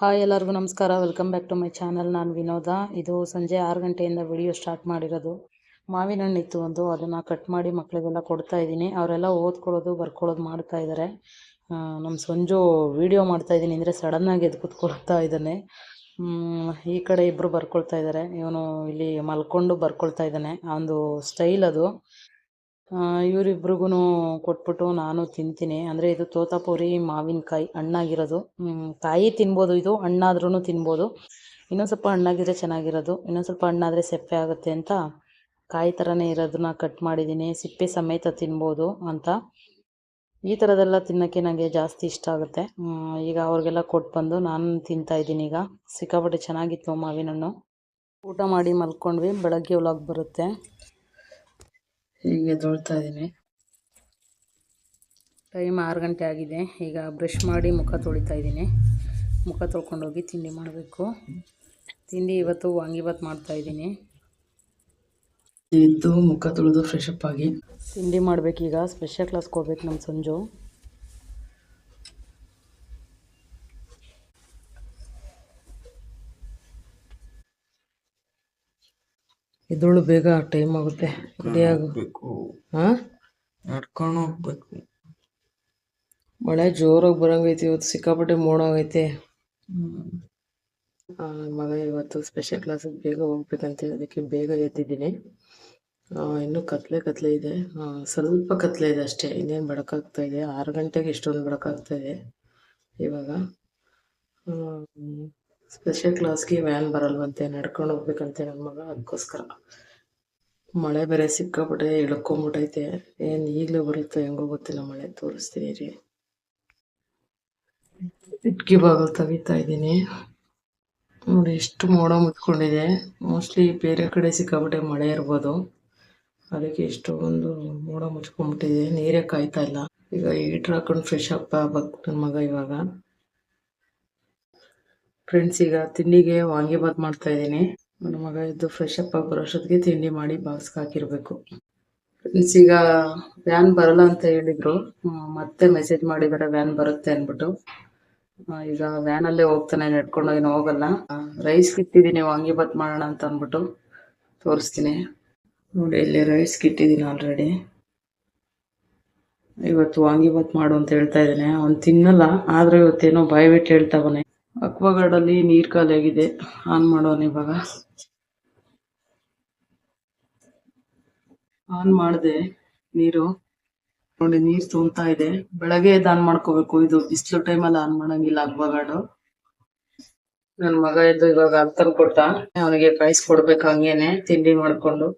Hi ಎಲ್ಲರಿಗೂ ನಮಸ್ಕಾರ. Welcome back to my channel ನಾನು ವಿನೋದ. ಇದು ಸಂಜೆ ಆರು ಗಂಟೆಯಿಂದ ವಿಡಿಯೋ ಸ್ಟಾರ್ಟ್ ಮಾಡಿರೋದು. ಮಾವಿನ ಹಣ್ಣು ಇತ್ತು ಒಂದು. ಅದನ್ನು ಕಟ್ ಮಾಡಿ ಮಕ್ಕಳಿಗೆಲ್ಲ ಕೊಡ್ತಾ ಇದ್ದೀನಿ. ಅವರೆಲ್ಲ ಓದ್ಕೊಳ್ಳೋದು, ಬರ್ಕೊಳ್ಳೋದು ಮಾಡ್ತಾ ಇದ್ದಾರೆ ನಮ್ಮ ಸಂಜು ವಿಡಿಯೋ ಮಾಡ್ತಾ ಇದ್ದೀನಿ. ಅಂದರೆ ಸಡನ್ನಾಗಿ ಎದ್ದು ಕೂತ್ಕೊಳ್ತಾ ಇದ್ದಾನೆ. ಈ ಕಡೆ ಇಬ್ಬರು ಬರ್ಕೊಳ್ತಾ ಇದ್ದಾರೆ ಇವನು ಇಲ್ಲಿ ಮಲ್ಕೊಂಡು ಬರ್ಕೊಳ್ತಾ ಇದ್ದಾನೆ. ಒಂದು ಸ್ಟೈಲ್ ಅದು. ಇವರಿಬ್ರಿಗೂ ಕೊಟ್ಬಿಟ್ಟು ನಾನು ತಿಂತೀನಿ. ಅಂದರೆ ಇದು ತೋತಾಪುರಿ ಮಾವಿನಕಾಯಿ ಹಣ್ಣಾಗಿರೋದು ಕಾಯಿ ತಿನ್ಬೋದು ಇದು ಹಣ್ಣಾದ್ರೂ ತಿನ್ಬೋದು. ಇನ್ನೊಂದು ಸ್ವಲ್ಪ ಹಣ್ಣಾಗಿದ್ರೆ ಚೆನ್ನಾಗಿರೋದು, ಇನ್ನೊಂದು ಸ್ವಲ್ಪ ಹಣ್ಣಾದರೆ ಸೆಪ್ಪೆ ಆಗುತ್ತೆ ಅಂತ ಕಾಯಿ ಥರನೇ ಇರೋದನ್ನ ಕಟ್ ಮಾಡಿದ್ದೀನಿ. ಸಿಪ್ಪೆ ಸಮೇತ ತಿನ್ಬೋದು ಅಂತ. ಈ ಥರದೆಲ್ಲ ತಿನ್ನೋಕ್ಕೆ ನನಗೆ ಜಾಸ್ತಿ ಇಷ್ಟ ಆಗುತ್ತೆ. ಈಗ ಅವ್ರಿಗೆಲ್ಲ ಕೊಟ್ಟು ಬಂದು ನಾನು ತಿಂತಾ ಇದ್ದೀನಿ ಈಗ. ಸಿಕ್ಕಾಪಟ್ಟೆ ಚೆನ್ನಾಗಿತ್ತು ಮಾವಿನ ಹಣ್ಣು ಊಟ ಮಾಡಿ ಮಲ್ಕೊಂಡ್ವಿ, ಬೆಳಗ್ಗೆ ಒಳಗೆ ಬರುತ್ತೆ. ಹೀಗೆ ತೊಳ್ತಾ ಇದ್ದೀನಿ. ಟೈಮ್ ಆರು ಗಂಟೆ ಆಗಿದೆ. ಈಗ ಬ್ರಷ್ ಮಾಡಿ ಮುಖ ತೊಳಿತಾ ಇದ್ದೀನಿ. ಮುಖ ತೊಳ್ಕೊಂಡೋಗಿ ತಿಂಡಿ ಮಾಡಬೇಕು. ತಿಂಡಿ ಇವತ್ತು ವಾಂಗಿಭಾತ್ ಮಾಡ್ತಾ ಇದ್ದೀನಿ. ಎದ್ದು ಮುಖ ತೊಳೆದು ಫ್ರೆಶ್ ಅಪ್ ಆಗಿ. ತಿಂಡಿ ಮಾಡಬೇಕೀಗ. ಸ್ಪೆಷಲ್ ಕ್ಲಾಸ್ಗೆ ಹೋಗ್ಬೇಕು ನಮ್ಮ ಸಂಜು. ಎದ್ದೋಳು ಬೇಗ ಟೈಮ್ ಆಗುತ್ತೆ. ಹಾಂ? ನಡ್ಕೊಂಡು ಹೋಗ್ಬೇಕು ಮಳೆ ಜೋರಾಗಿ ಬರಂಗೈತಿ ಇವತ್ತು ಸಿಕ್ಕಾಪಟ್ಟೆ ಮೋಡ ಆಗೈತೆ. ಆ, ಮಗ ಇವತ್ತು ಸ್ಪೆಷಲ್ ಕ್ಲಾಸಿಗೆ ಬೇಗ ಹೋಗ್ಬೇಕಂತ ಅದಕ್ಕೆ ಬೇಗ ಎದ್ದಿದ್ದೀನಿ. ಇನ್ನು ಇನ್ನೂ ಕತ್ಲೆ ಕತ್ಲೆ ಇದೆ. ಸ್ವಲ್ಪ ಕತ್ಲೆ ಇದೆ ಅಷ್ಟೇ. ಇನ್ನೇನು ಬೆಳಕಾಗ್ತಾ ಇದೆ. ಆರು ಗಂಟೆಗೆ ಇಷ್ಟೊಂದು ಬೆಳಕಾಗ್ತಾ ಇದೆ ಇವಾಗ. ಸ್ಪೆಷಲ್ ಕ್ಲಾಸ್ಗೆ ವ್ಯಾನ್ ಬರಲ್ವಂತೆ, ನಡ್ಕೊಂಡು ಹೋಗ್ಬೇಕಂತೆ ನನ್ನ ಮಗ. ಅದಕ್ಕೋಸ್ಕರ ಮಳೆ ಬೇರೆ ಸಿಕ್ಕಾಪಟ್ಟೆ ಇಳ್ಕೊಂಬಿಟ್ಟೈತೆ ಏನು ಈಗಲೇ ಬರುತ್ತೋ, ಹೆಂಗೋ ಗೊತ್ತಿಲ್ಲ. ಮಳೆ ತೋರಿಸ್ತೀನಿ ರೀ ಇಟ್ಕಿ ಬಾಗಲ್ ತೆಗಿತಾ ಇದ್ದೀನಿ. ನೋಡಿ, ಎಷ್ಟು ಮೋಡ ಮುಚ್ಕೊಂಡಿದೆ ಮೋಸ್ಟ್ಲಿ ಬೇರೆ ಕಡೆ ಸಿಕ್ಕಾಪಟ್ಟೆ ಮಳೆ ಇರ್ಬೋದು. ಅದಕ್ಕೆ ಎಷ್ಟೊಂದು ಮೋಡ ಮುಚ್ಕೊಂಡ್ಬಿಟ್ಟಿದೆ ನೀರೇ ಕಾಯ್ತಾ ಇಲ್ಲ. ಈಗ ಹೀಟ್ರ್ ಹಾಕೊಂಡು ಫ್ರೆಶ್ ಅಪ್ ಆಗ್ಬೇಕು ನನ್ನ ಮಗ ಇವಾಗ. ಫ್ರೆಂಡ್ಸ್ ಈಗ ತಿಂಡಿಗೆ ವಾಂಗಿಬಾತ್ ಮಾಡ್ತಾ ಇದ್ದೀನಿ. ನನ್ನ ಮಗ ಇದ್ದು ಫ್ರೆಶ್ ಅಪ್ ಆಗಿ ಬರೋಷ್ಟೊತ್ತಿಗೆ ತಿಂಡಿ ಮಾಡಿ ಬಾಕ್ಸ್ಗೆ ಹಾಕಿರ್ಬೇಕು. ಫ್ರೆಂಡ್ಸ್ ಈಗ ವ್ಯಾನ್ ಬರಲ್ಲ ಅಂತ ಹೇಳಿದ್ರು. ಮತ್ತೆ ಮೆಸೇಜ್ ಮಾಡಿದರೆ ವ್ಯಾನ್ ಬರುತ್ತೆ ಅಂದ್ಬಿಟ್ಟು. ಈಗ ಈಗ ವ್ಯಾನಲ್ಲೇ ಹೋಗ್ತಾನೆ, ನಡ್ಕೊಂಡು ಏನು ಹೋಗಲ್ಲ. ರೈಸ್ ಕಿತ್ತಿದ್ದೀನಿ ವಾಂಗಿಬಾತ್ ಮಾಡೋಣ ಅಂತ ಅಂದ್ಬಿಟ್ಟು ತೋರಿಸ್ತೀನಿ. ನೋಡಿ, ಇಲ್ಲಿ ರೈಸ್ ಕಿತ್ತಿದ್ದೀನಿ ಆಲ್ರೆಡಿ ಇವತ್ತು ವಾಂಗಿಬಾತ್ ಮಾಡು ಅಂತ ಹೇಳ್ತಾ ಇದ್ದಾನೆ. ಅವ್ನು ತಿನ್ನಲ್ಲ, ಆದ್ರೆ ಇವತ್ತೇನೋ ಬಾಯಿ ಬಿಟ್ಟು ಹೇಳ್ತಾವನೆ ಅಕ್ವಾಗಾರ್ಡಲ್ಲಿ ನೀರು ಖಾಲಿಯಾಗಿದೆ. ಆನ್ ಮಾಡೋಣ ಇವಾಗ. ಆನ್ ಮಾಡಿದೆ ನೀರು. ನೋಡಿ, ನೀರ್ ತುಂಬ್ತಾ ಇದೆ. ಬೆಳಗ್ಗೆ ಎದ್ದು ಆನ್ ಮಾಡ್ಕೋಬೇಕು. ಇದು ಬಿಸಿಲು ಟೈಮಲ್ಲಿ ಆನ್ ಮಾಡಂಗಿಲ್ಲ ಅಕ್ವಾಗಾರ್ಡು. ನನ್ ಮಗ ಎದ್ದು ಇವಾಗ ತಂದು ಕೊಟ್ಟ ಅವನಿಗೆ ಕೊಡ್ಬೇಕು ಹಂಗೇನೆ, ತಿಂಡಿ ಮಾಡ್ಕೊಂಡು.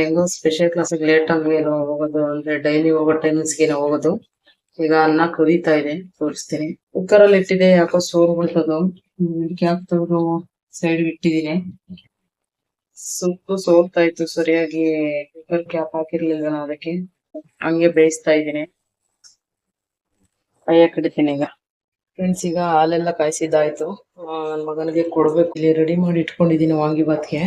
ಹೆಂಗೋ ಸ್ಪೆಷಲ್ ಕ್ಲಾಸಿಗೆ ಲೇಟ್ ಆಗಿ ಹೋಗೋದು ಅಂದ್ರೆ ಡೈಲಿ ಹೋಗೋ ಟೈಮಿಂಗ್ಸ್ಗೆ ಹೋಗೋದು. ಈಗ ಅನ್ನ ಕುದೀತಾ ಇದೆ, ತೋರಿಸ್ತೀನಿ. ಕುಕ್ಕರ್ ಅಲ್ಲಿ ಇಟ್ಟಿದೆ ಯಾಕೋ ಸೋರ್ ಬಿಡ್ತದು ಕ್ಯಾಪ್ ತೆಗೆದು ಸೈಡ್ ಇಟ್ಟಿದೀನಿ ಸುಪ್ಪು ಸೋರ್ತಾ ಇತ್ತು ಸರಿಯಾಗಿ. ಕುಕ್ಕರ್ ಕ್ಯಾಪ್ ಹಾಕಿರ್ಲಿಲ್ಲ ನಾನು ಅದಕ್ಕೆ. ಹಂಗೆ ಬೇಯಿಸ್ತಾ ಇದ್ದೀನಿ. ಕೈಯ ಕಡಿತೀನಿ ಈಗ. ಫ್ರೆಂಡ್ಸ್ ಈಗ ಹಾಲೆಲ್ಲ ಕಾಯಿಸಿದ್ದಾಯ್ತು. ನನ್ನ ಮಗನಿಗೆ ಕೊಡ್ಬೇಕು. ಇಲ್ಲಿ ರೆಡಿ ಮಾಡಿ ಇಟ್ಕೊಂಡಿದ್ದೀನಿ ವಾಂಗಿಬಾತ್ಗೆ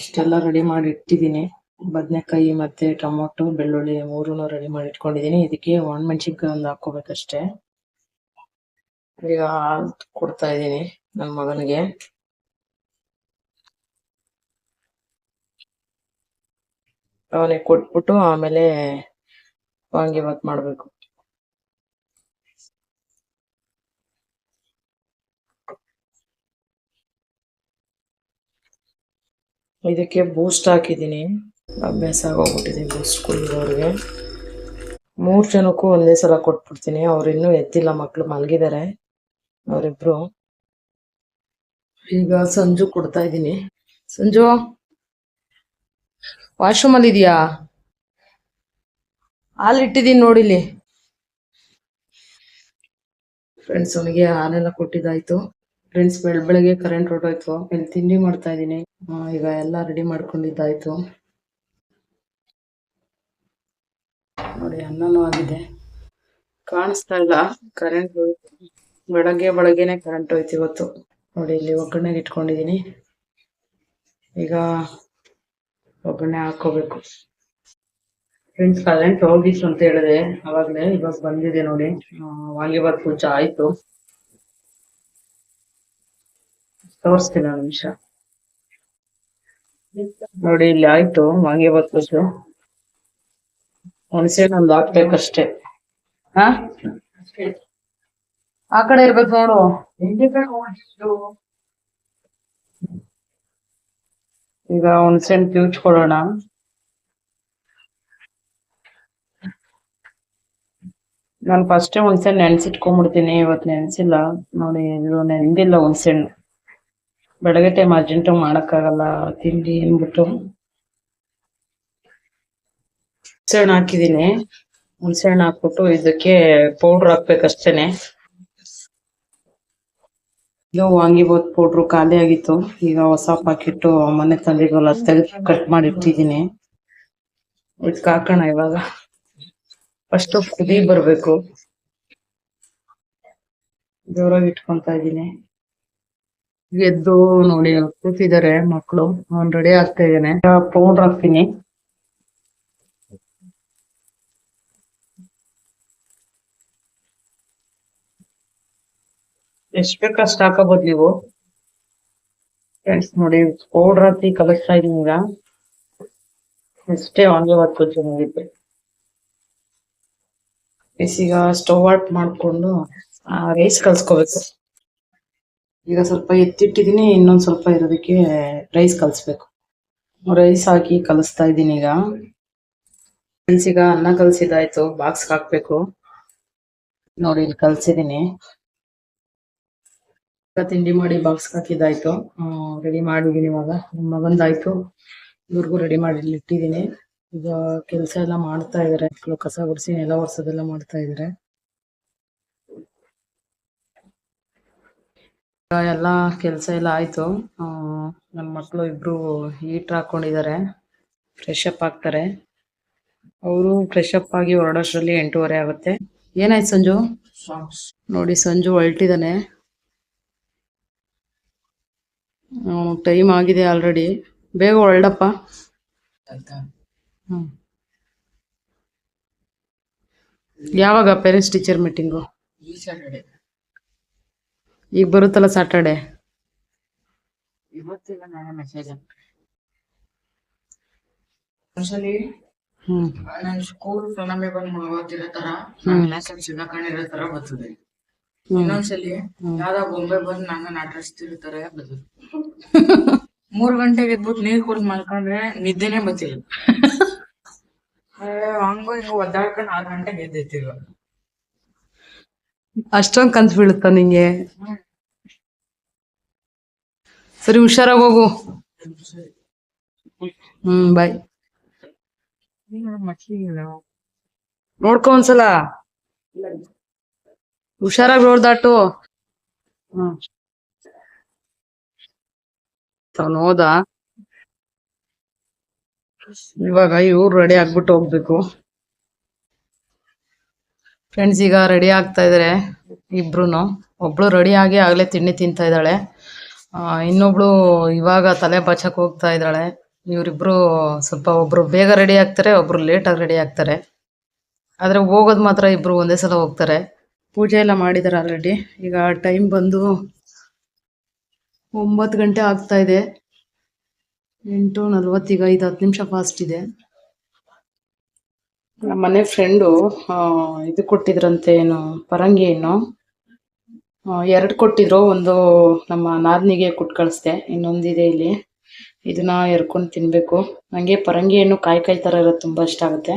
ಇಷ್ಟೆಲ್ಲ ರೆಡಿ ಮಾಡಿ ಇಟ್ಟಿದ್ದೀನಿ. ಬದನೆಕಾಯಿ ಮತ್ತೆ ಟೊಮೊಟೊ, ಬೆಳ್ಳುಳ್ಳಿ ಮೂರನ್ನು ರೆಡಿ ಮಾಡಿ ಇಟ್ಕೊಂಡಿದ್ದೀನಿ. ಇದಕ್ಕೆ ಒಣಮೆಣಸಿನ್ಕಾಯಿ ಒಂದು ಹಾಕೋಬೇಕಷ್ಟೇ ಈಗ ಕೊಡ್ತಾ ಇದ್ದೀನಿ ನನ್ನ ಮಗನಿಗೆ. ಅವನಿಗೆ ಕೊಟ್ಬಿಟ್ಟು ಆಮೇಲೆ ವಾಂಗಿಭಾತ್ ಮಾಡಬೇಕು. ಇದಕ್ಕೆ ಬೂಸ್ಟ್ ಹಾಕಿದ್ದೀನಿ. ಅಭ್ಯಾಸ ಆಗೋಗ್ಬಿಟ್ಟಿದೆ ಬೂಸ್ಟ್ ಕುಡಿಯೋರಿಗೆ ಮೂರು ಜನಕ್ಕೂ ಒಂದೇ ಸಲ ಕೊಟ್ಬಿಡ್ತೀನಿ. ಅವ್ರು ಇನ್ನೂ ಎದ್ದಿಲ್ಲ ಮಕ್ಳು ಮಲಗಿದ್ದಾರೆ ಅವರಿಬ್ರು. ಈಗ ಸಂಜು ಕೊಡ್ತಾ ಇದ್ದೀನಿ. ಸಂಜು, ವಾಶ್ರೂಮ್ ಅಲ್ಲಿ ಇದೆಯಾ? ಹಾಲು ಇಟ್ಟಿದ್ದೀನಿ ನೋಡಿಲಿ ಫ್ರೆಂಡ್ಸ್ ಅವನಿಗೆ ಹಾಲೆಲ್ಲ ಕೊಟ್ಟಿದ್ದಾಯ್ತು. ಫ್ರೆಂಡ್ಸ್ ಬೆಳ್, ಬೆಳಗ್ಗೆ ಕರೆಂಟ್ ಹೊರಟೋಯ್ತು. ಇಲ್ಲಿ ತಿಂಡಿ ಮಾಡ್ತಾ ಇದ್ದೀನಿ. ಈಗ ಎಲ್ಲ ರೆಡಿ ಮಾಡ್ಕೊಂಡಿದ್ದಾಯ್ತು. ನೋಡಿ, ಅನ್ನನೂ ಆಗಿದೆ. ಕಾಣಿಸ್ತಾ ಇಲ್ಲ ಕರೆಂಟ್ ಬೆಳಗ್ಗೆ ಬೆಳಗ್ಗೆನೆ ಕರೆಂಟ್ ಹೋಯ್ತು ಇವತ್ತು. ನೋಡಿ, ಇಲ್ಲಿ ಒಗ್ಗರಣೆಗೆ ಇಟ್ಕೊಂಡಿದ್ದೀನಿ ಈಗ ಒಗ್ಗರಣೆ ಹಾಕೋಬೇಕು ಫ್ರೆಂಡ್ಸ್ ಕರೆಂಟ್ ಹೋಗಿತ್ತು ಅಂತ ಹೇಳಿದೆ. ಅವಾಗ್ಲೇ ಇವಾಗ ಬಂದಿದೆ ನೋಡಿ. ವಾಲಿಬಾಲ್ ಪೂಜೆ ಆಯ್ತು. ತೋರಿಸ್ತೀನಿ ನಿಮಿಷ. ನೋಡಿ, ಇಲ್ಲಿ ಆಯ್ತು ವಾಂಗಿಬಾತ್ ಪೂಜೆ. ಹುಣಸೆ ಒಂದು ಹಾಕ್ಬೇಕಷ್ಟೇ ಹಾ? ಆ ಕಡೆ ಇರ್ಬೇಕು ನೋಡು. ಈಗ ಹುಣಸೆ ಹಣ್ಣು ಕಿವುಚ್ ಕೊಡೋಣ ನಾನು ಫಸ್ಟ್ ಹುಣಸೆ ನೆನ್ಸಿಟ್ಕೊಂಡ್ಬಿಡ್ತೀನಿ ಇವತ್ತು ನೆನ್ಸಿಲ್ಲ. ನೋಡಿ, ಇದು ನೆಂದಿಲ್ಲ ಹುಣಸೆಹಣ್ಣು ಬೆಳಗ್ಗೆ ಟೈಮ್ ಅರ್ಜೆಂಟು ಮಾಡಕ್ಕಾಗಲ್ಲ, ತಿಂಡಿ ಅಂದ್ಬಿಟ್ಟು ಹುಣಸೆಹಣ್ಣು ಹಾಕಿದೀನಿ ಹುಣಸೆಹಣ್ಣು ಹಾಕ್ಬಿಟ್ಟು ಇದಕ್ಕೆ ಪೌಡ್ರ್ ಹಾಕ್ಬೇಕಷ್ಟೇನೆ ಇದು ವಾಂಗಿಬೋತ್ ಪೌಡ್ರು ಖಾಲಿ ಆಗಿತ್ತು. ಈಗ ಹೊಸ ಪಾಕಿಟ್ಟು ಮನೆ ತಂದಿದ್ವಲ್ಲ ತೆಗೆದು ಕಟ್ ಮಾಡಿ ಇಟ್ಟಿದ್ದೀನಿ ಇದಕ್ಕೆ ಹಾಕೋಣ ಇವಾಗ. ಫಸ್ಟ್ ಕುದಿ ಬರ್ಬೇಕು. ಜೋರಾಗಿ ಇಟ್ಕೊಂತ ಇದ್ದೀನಿ. ಎದ್ದು ನೋಡಿ ಕೂತಿದ್ದಾರೆ ಮಕ್ಕಳು ಅವ್ನ್ ರೆಡಿ ಆಗ್ತಾ ಇದ್ದಾನೆ. ಪೌಡರ್ ಹಾಕ್ತೀನಿ. ಎಷ್ಟ್ ಅಷ್ಟು ಹಾಕೋಬೋದು ನೀವು? ಫ್ರೆಂಡ್ಸ್ ನೋಡಿ ಪೌಡರ್ ಹಾಕಿ ಕಲಿಸ್ತಾ ಇದೀನಿ ಈಗ. ಎಷ್ಟೇ ವಾಂಗಿಬಾತ್ ಪೂಜೆ ಮುಗಿತು ಈಗ ಸ್ಟವ್ ಮಾಡಿಕೊಂಡು ರೈಸ್ ಕಲ್ಸ್ಕೋಬೇಕು. ಈಗ ಸ್ವಲ್ಪ ಎತ್ತಿಟ್ಟಿದೀನಿ ಇನ್ನೊಂದ್ ಸ್ವಲ್ಪ ಇರೋದಕ್ಕೆ ರೈಸ್ ಕಲಿಸ್ಬೇಕು. ರೈಸ್ ಹಾಕಿ ಕಲಿಸ್ತಾ ಇದ್ದೀನಿ ಈಗ. ಫ್ರೆಂಡ್ಸ್ ಈಗ ಅನ್ನ ಕಲಸಿದಾಯ್ತು ಬಾಕ್ಸ್ ಹಾಕ್ಬೇಕು. ನೋಡಿ, ಇಲ್ಲಿ ಕಲ್ಸಿದೀನಿ ಈಗ ತಿಂಡಿ ಮಾಡಿ ಬಾಕ್ಸ್ ಹಾಕಿದಾಯ್ತು ರೆಡಿ ಮಾಡಿದೀನಿ ಇವಾಗ. ನಮ್ಮ ಮಗಂದಾಯ್ತು. ಇವ್ರಿಗೂ ರೆಡಿ ಮಾಡಿ ಇಲ್ಲಿ ಇಟ್ಟಿದೀನಿ. ಈಗ ಕೆಲಸ ಎಲ್ಲ ಮಾಡ್ತಾ ಇದಾರೆ. ಮಕ್ಕಳು ಕಸ ಗುಡಿಸಿ ನೆಲ ಒರ್ಸೋದೆಲ್ಲ ಮಾಡ್ತಾ ಇದಾರೆ. ಎಲ್ಲ ಕೆಲಸ ಎಲ್ಲ ಆಯ್ತು. ನಮ್ಮ ಮಕ್ಕಳು ಇಬ್ರು ಹೀಟರ್ ಹಾಕೊಂಡಿದ್ದಾರೆ. ಫ್ರೆಶ್ ಅಪ್ ಆಗ್ತಾರೆ. ಅವರು ಫ್ರೆಶ್ ಅಪ್ ಆಗಿ ಹೊರಡೋಷ್ಟ್ರಲ್ಲಿ ಎಂಟೂವರೆ ಆಗುತ್ತೆ. ಏನಾಯ್ತು ಸಂಜು? ನೋಡಿ ಸಂಜು ಹೊರಟಿದ್ದಾನೆ. ಟೈಮ್ ಆಗಿದೆ ಆಲ್ರೆಡಿ ಬೇಗ ಹೊರಡಪ್ಪ. ಹ್ಮ್. ಯಾವಾಗ ಪೇರೆಂಟ್ಸ್ ಟೀಚರ್ ಮೀಟಿಂಗು ಈ ಸಾಟರ್ಡೆ ಈಗ ಬರುತ್ತಲ್ಲ ಸಾಟರ್ಡೆ ಇವತ್ತಿಲ್ಲ ನಾನು ಮೆಸೇಜ್ ಒಂದ್ಸಲಿ ಹ್ಮ್. ನನ್ ಸ್ಕೂಲ್ ಪ್ರಣಾಮಿ ಬಂದ್ ಓದ್ತಿರೋ ತರ ಹ್ಮ್. ಕ್ಲಾಸ್ ಸಿಗಾಕೊಂಡಿರೋ ತರ ಬರ್ತದೆ. ಇನ್ನೊಂದ್ಸಲಿ ಯಾವ್ದೋ ಬೊಂಬೆ ಬಂದು ನನ್ನ ಆಟಾಡ್ಸ್ತಿರ್ತಾರೆ ಬರ್ತದೆ ಮೂರ್ ಗಂಟೆಗೆ ಎದ್ಬಿಟ್ಟು ನೀರ್ ಕುಡ್ದು ಮಲ್ಕೊಂಡ್ರೆ ನಿದ್ದೆನೆ ಬತ್ತಿಲ್ಲ. ಹಂಗೋ ಹಂಗು ಒದ್ದಾಡ್ಕೊಂಡು ಆರ್ ಗಂಟೆಗೆ ಎದ್ದೈತಿವ ಅಷ್ಟೊಂದ್ ಕನ್ಸ್ ಬೀಳುತ್ತ ನಿಂಗೆ? ಸರಿ ಹುಷಾರಾಗಿ ಹೋಗು. ಹ್ಮ್ ಬಾಯ್. ನೋಡ್ಕೊ ಒಂದ್ಸಲ. ಹುಷಾರಾಗಿ ರೋಡ್ ದಾಟು. ಹ್ಮ್ ಅವ್ನು ಹೋದ ಇವಾಗ ಇವ್ರು ರೆಡಿ ಆಗ್ಬಿಟ್ಟು ಹೋಗ್ಬೇಕು. ಫ್ರೆಂಡ್ಸ್ ಈಗ ರೆಡಿ ಆಗ್ತಾ ಇದಾರೆ, ಇಬ್ರುನು. ಒಬ್ಳು ರೆಡಿ ಆಗಿ ಆಗ್ಲೇ ತಿಂಡಿ ತಿಂತಾ ಇದ್ದಾಳೆ. ಇನ್ನೊಬ್ಳು ಇವಾಗ ತಲೆ ಬಾಚಕ್ ಹೋಗ್ತಾ ಇದ್ದಾಳೆ. ಇವ್ರಿಬ್ರು ಸ್ವಲ್ಪ ಒಬ್ರು ಬೇಗ ರೆಡಿ ಆಗ್ತಾರೆ, ಒಬ್ರು ಲೇಟ್ ಆಗಿ ರೆಡಿ ಆಗ್ತಾರೆ. ಆದ್ರೆ ಹೋಗೋದು ಮಾತ್ರ ಇಬ್ರು ಒಂದೇ ಸಲ ಹೋಗ್ತಾರೆ. ಪೂಜೆ ಎಲ್ಲ ಮಾಡಿದಾರೆ ಆಲ್ರೆಡಿ ಈಗ ಟೈಮ್ ಬಂದು ಒಂಬತ್ತು ಗಂಟೆ ಆಗ್ತಾ ಇದೆ. ಎಂಟು ನಲ್ವತ್ತೀಗ ಐದು ಹತ್ತು ನಿಮಿಷ ಫಾಸ್ಟ್ ಇದೆ. ನಮ್ಮ ಮನೆ ಫ್ರೆಂಡು ಇದು ಕೊಟ್ಟಿದ್ರಂತೆ ಏನು, ಪರಂಗಿ ಏನು ಎರಡು ಕೊಟ್ಟಿದ್ರು, ಒಂದು ನಮ್ಮ ನಾದಿನಿಗೆ ಕೊಟ್ಟು ಕಳಿಸ್ದೆ ಇನ್ನೊಂದಿದೆ ಇಲ್ಲಿ. ಇದನ್ನ ಎರ್ಕೊಂಡು ತಿನ್ನಬೇಕು ನಂಗೆ ಪರಂಗಿ ಹಣ್ಣು ಕಾಯಿ ಕಾಯಿ ಥರ ಇರೋದು ತುಂಬ ಇಷ್ಟ ಆಗುತ್ತೆ.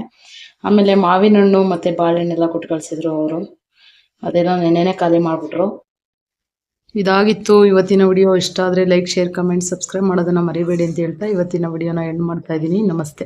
ಆಮೇಲೆ ಮಾವಿನ ಹಣ್ಣು ಮತ್ತೆ ಬಾಳೆಹಣ್ಣೆಲ್ಲ ಕೊಟ್ಟು ಕಳಿಸಿದ್ರು ಅವರು. ಅದೆಲ್ಲ ನೆನೆನೆ ಖಾಲಿ ಮಾಡಿಬಿಟ್ರು. ಇದಾಗಿತ್ತು. ಇವತ್ತಿನ ವಿಡಿಯೋ ಇಷ್ಟ ಆದರೆ ಲೈಕ್ ಶೇರ್ ಕಮೆಂಟ್ ಸಬ್ಸ್ಕ್ರೈಬ್ ಮಾಡೋದನ್ನು ಮರಿಬೇಡಿ ಅಂತ ಹೇಳ್ತಾ ಇವತ್ತಿನ ವಿಡಿಯೋನ ಎಂಡ್ ಮಾಡ್ತಾ ಇದ್ದೀನಿ. ನಮಸ್ತೆ.